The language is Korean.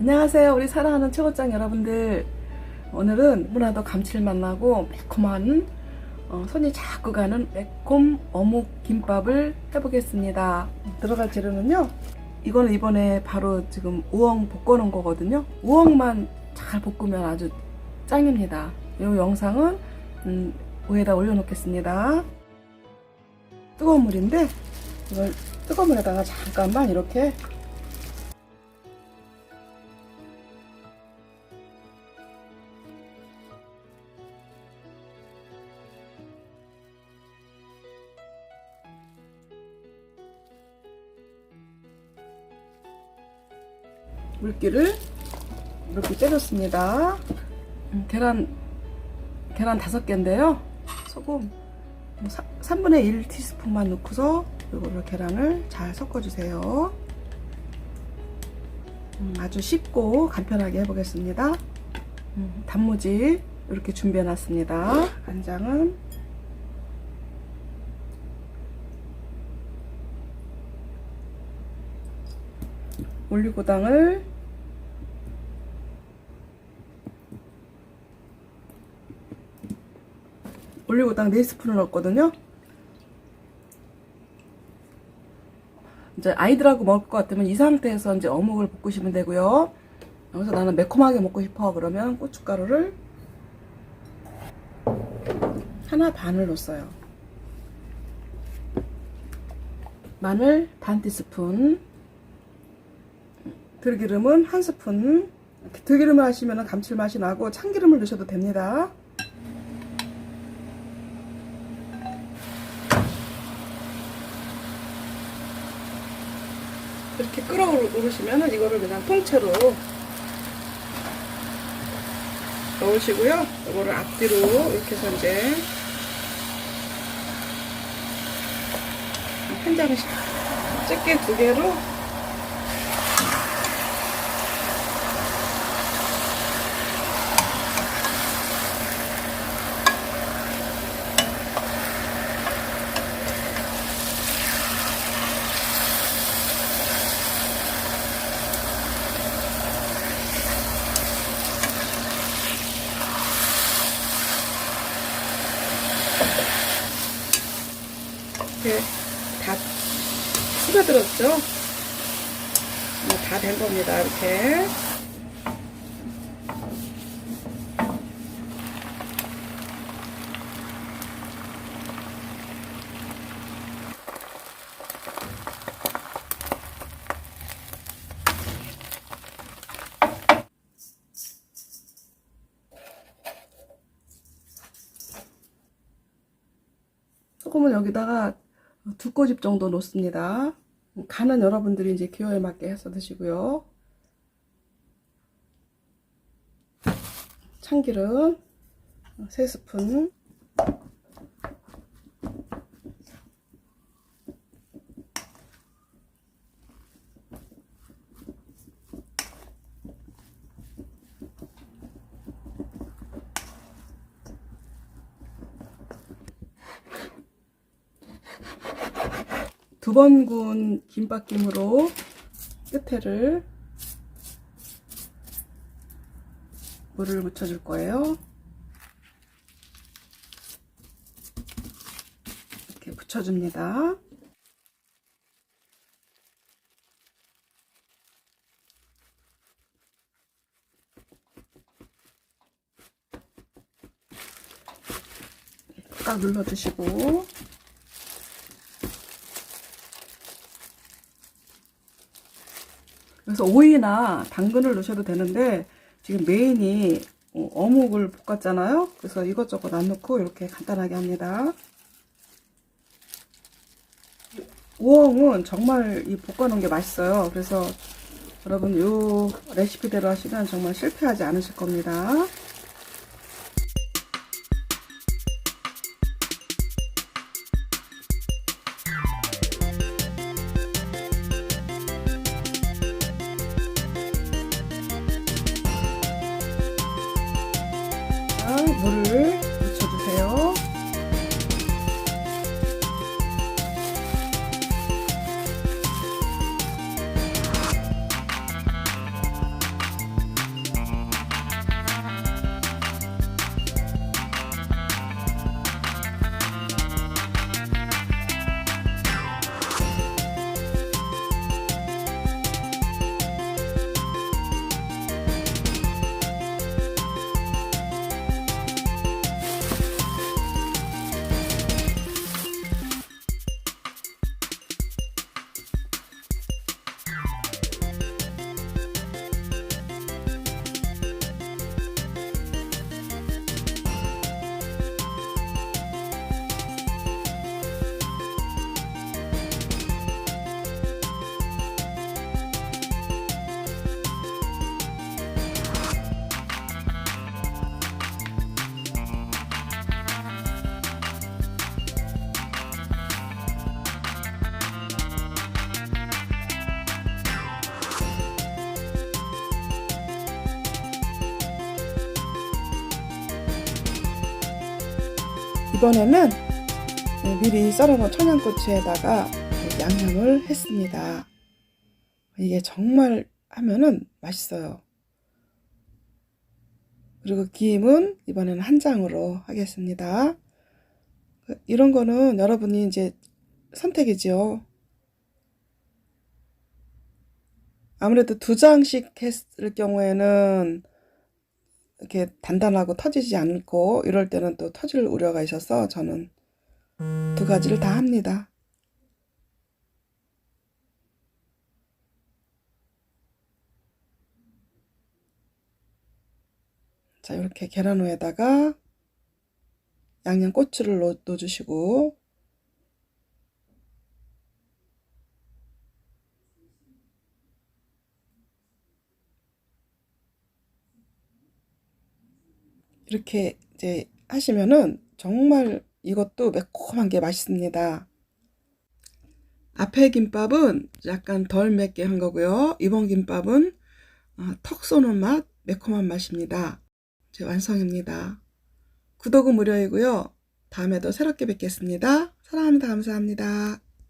안녕하세요. 우리 사랑하는 최고짱 여러분들. 오늘은 너무나도 감칠맛 나고 매콤한 어, 손이 자꾸 가는 매콤 어묵 김밥을 해보겠습니다. 들어갈 재료는요. 이거는 이번에 바로 지금 우엉 볶아놓은 거거든요. 우엉만 잘 볶으면 아주 짱입니다. 이 영상은 음, 위에다 올려놓겠습니다. 뜨거운 물인데 이걸 뜨거운 물에다가 잠깐만 이렇게 물기를 이렇게 빼줬습니다. 음, 계란 계란 다섯 개인데요. 소금 3분의 1 티스푼만 넣고서 이거를 계란을 잘 섞어주세요. 음, 아주 쉽고 간편하게 해보겠습니다. 음, 단무지 이렇게 준비해놨습니다. 간장은 올리고당을 올리고당 4스푼을 넣었거든요. 이제 아이들하고 먹을 것 같으면 이 상태에서 이제 어묵을 볶으시면 되고요. 여기서 나는 매콤하게 먹고 싶어 그러면 고춧가루를 하나 반을 넣었어요. 마늘 반 티스푼, 들기름은 한 스푼. 들기름을 하시면 감칠맛이 나고 참기름을 넣으셔도 됩니다. 이렇게 끓어오르시면 이거를 그냥 통째로 넣으시고요. 이거를 앞뒤로 이렇게 해서 이제 한 장씩 집게 두 개로 이렇게 다 스며 들었죠? 다 된 겁니다. 이렇게. 소금을 여기다가 두 꼬집 정도 놓습니다. 간은 여러분들이 이제 기호에 맞게 해서 드시고요. 참기름 세 스푼 두번 구운 김밥김으로 끝에를 물을 묻혀줄 거예요. 이렇게 붙여줍니다. 꽉 눌러주시고 그래서 오이나 당근을 넣으셔도 되는데 지금 메인이 어, 어묵을 볶았잖아요. 그래서 이것저것 안 넣고 이렇게 간단하게 합니다. 우엉은 정말 이 볶아놓은 게 맛있어요. 그래서 여러분 이 레시피대로 하시면 정말 실패하지 않으실 겁니다. 이번에는 네, 미리 썰어놓은 청양고추에다가 양념을 했습니다. 이게 정말 하면은 맛있어요. 그리고 김은 이번에는 한 장으로 하겠습니다. 그, 이런 거는 여러분이 이제 선택이죠. 아무래도 두 장씩 했을 경우에는 이렇게 단단하고 터지지 않고 이럴 때는 또 터질 우려가 있어서 저는 두 가지를 다 합니다. 자, 이렇게 계란 후에다가 양념 고추를 넣, 넣어주시고 이렇게 이제 하시면은 정말 이것도 매콤한 게 맛있습니다. 앞에 김밥은 약간 덜 맵게 한 거고요. 이번 김밥은 어, 턱 쏘는 맛, 매콤한 맛입니다. 제 완성입니다. 구독은 무료이고요. 다음에도 새롭게 뵙겠습니다. 사랑합니다. 감사합니다.